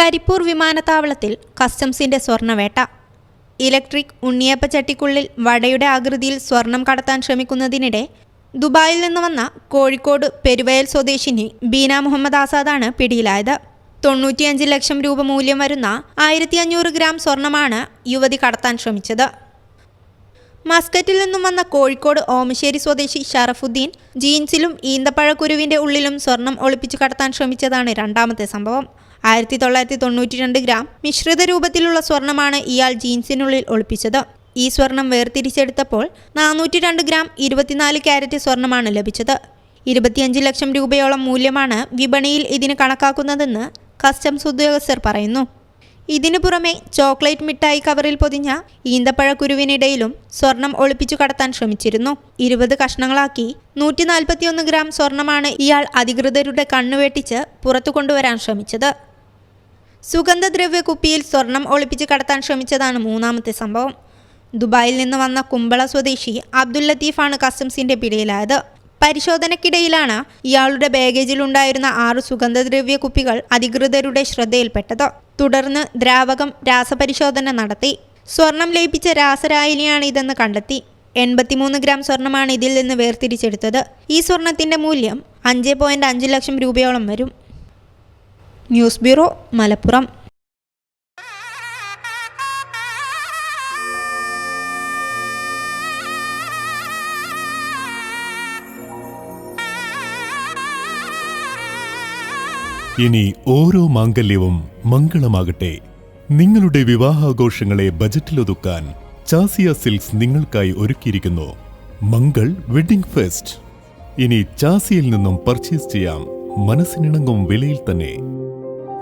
കരിപ്പൂർ വിമാനത്താവളത്തിൽ കസ്റ്റംസിന്റെ സ്വർണവേട്ട ഇലക്ട്രിക് ഉണ്ണിയപ്പ ചട്ടിക്കുള്ളിൽ വടയുടെ ആകൃതിയിൽ സ്വർണം കടത്താൻ ശ്രമിക്കുന്നതിനിടെ ദുബായിൽ നിന്ന് വന്ന കോഴിക്കോട് പെരുവയൽ സ്വദേശിനി ബീന മുഹമ്മദ് ആസാദാണ് പിടിയിലായത്. തൊണ്ണൂറ്റിയഞ്ച് ലക്ഷം രൂപ മൂല്യം വരുന്ന ആയിരത്തി അഞ്ഞൂറ് ഗ്രാം സ്വർണമാണ് യുവതി കടത്താൻ ശ്രമിച്ചത്. മസ്കറ്റിൽ നിന്നും വന്ന കോഴിക്കോട് ഓമശ്ശേരി സ്വദേശി ഷറഫുദ്ദീൻ ജീൻസിലും ഈന്തപ്പഴക്കുരുവിന്റെ ഉള്ളിലും സ്വർണം ഒളിപ്പിച്ചു കടത്താൻ ശ്രമിച്ചതാണ് രണ്ടാമത്തെ സംഭവം. ആയിരത്തി തൊള്ളായിരത്തി തൊണ്ണൂറ്റി രണ്ട് ഗ്രാം മിശ്രിത രൂപത്തിലുള്ള സ്വർണമാണ് ഇയാൾ ജീൻസിനുള്ളിൽ ഒളിപ്പിച്ചത്. ഈ സ്വർണം വേർതിരിച്ചെടുത്തപ്പോൾ നാനൂറ്റി രണ്ട് ഗ്രാം ഇരുപത്തിനാല് ക്യാരറ്റ് സ്വർണമാണ് ലഭിച്ചത്. ഇരുപത്തിയഞ്ച് ലക്ഷം രൂപയോളം മൂല്യമാണ് വിപണിയിൽ ഇതിന് കണക്കാക്കുന്നതെന്ന് കസ്റ്റംസ് ഉദ്യോഗസ്ഥർ പറയുന്നു. ഇതിനു പുറമെ ചോക്ലേറ്റ് മിഠായി കവറിൽ പൊതിഞ്ഞ ഈന്തപ്പഴക്കുരുവിനിടയിലും സ്വർണം ഒളിപ്പിച്ചു കടത്താൻ ശ്രമിച്ചിരുന്നു. ഇരുപത് കഷ്ണങ്ങളാക്കി നൂറ്റി നാൽപ്പത്തിയൊന്ന് ഗ്രാം സ്വർണമാണ് ഇയാൾ അധികൃതരുടെ കണ്ണുവെട്ടിച്ച് പുറത്തു കൊണ്ടുവരാൻ ശ്രമിച്ചത്. സുഗന്ധദ്രവ്യ കുപ്പിയിൽ സ്വർണം ഒളിപ്പിച്ച് കടത്താൻ ശ്രമിച്ചതാണ് മൂന്നാമത്തെ സംഭവം. ദുബായിൽ നിന്ന് വന്ന കുമ്പള സ്വദേശി അബ്ദുൽ ലത്തീഫാണ് കസ്റ്റംസിന്റെ പിടിയിലായത്. പരിശോധനക്കിടയിലാണ് ഇയാളുടെ ബാഗേജിൽ ഉണ്ടായിരുന്ന ആറ് സുഗന്ധദ്രവ്യ കുപ്പികൾ അധികൃതരുടെ ശ്രദ്ധയിൽപ്പെട്ടത്. തുടർന്ന് ദ്രാവകം രാസപരിശോധന നടത്തി. സ്വർണം ലയിപ്പിച്ച രാസരായനിയാണ് ഇതെന്ന് കണ്ടെത്തി. എൺപത്തിമൂന്ന് ഗ്രാം സ്വർണമാണ് ഇതിൽ നിന്ന് വേർതിരിച്ചെടുത്തത്. ഈ സ്വർണത്തിന്റെ മൂല്യം അഞ്ച് ലക്ഷം രൂപയോളം വരും. News bureau Malappuram. ഇനി ഓരോ മാംഗല്യവും മംഗളമാകട്ടെ. നിങ്ങളുടെ വിവാഹാഘോഷങ്ങളെ ബജറ്റിലൊതുക്കാൻ ചാസിയ സിൽക്സ് നിങ്ങൾക്കായി ഒരുക്കിയിരിക്കുന്നു. Mangal wedding fest. ഇനി ചാസിയിൽ നിന്നും പർച്ചേസ് ചെയ്യാം. മനസ്സിനിണങ്ങും വിലയിൽ തന്നെ.